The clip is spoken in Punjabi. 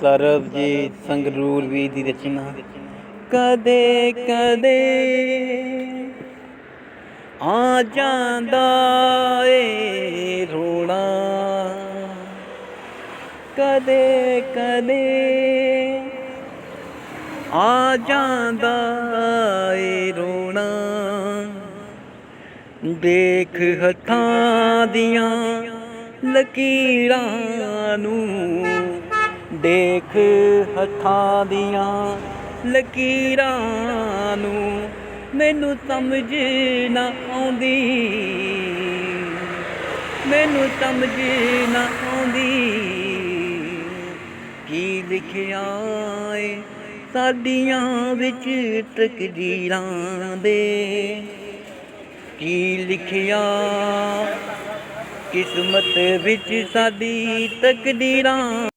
ਸਰਬਜੀਤ ਸੰਗਰੂਰ ਵੀ ਦੀ ਰਚਨਾ। ਕਦੇ ਕਦੇ ਆ ਜਾਂਦਾ ਏ ਰੋਣਾ। ਕਦੇ ਕਦੇ ਆ ਜਾਂਦਾ ਏ ਰੋਣਾ। ਦੇਖ ਹੱਥਾਂ ਦੀਆਂ ਲਕੀਰਾਂ ਨੂੰ ਦੇਖ ਹੱਥਾਂ ਦੀਆਂ ਲਕੀਰਾਂ ਨੂੰ ਮੈਨੂੰ ਸਮਝ ਨਾ ਆਉਂਦੀ। ਮੈਨੂੰ ਸਮਝ ਨਾ ਆਉਂਦੀ ਕੀ ਲਿਖਿਆ ਏ ਸਾਡੀਆਂ ਵਿੱਚ ਤਕਦੀਰਾਂ ਦੇ। ਕੀ ਲਿਖਿਆ ਕਿਸਮਤ ਵਿੱਚ ਸਾਡੀ ਤਕਦੀਰਾਂ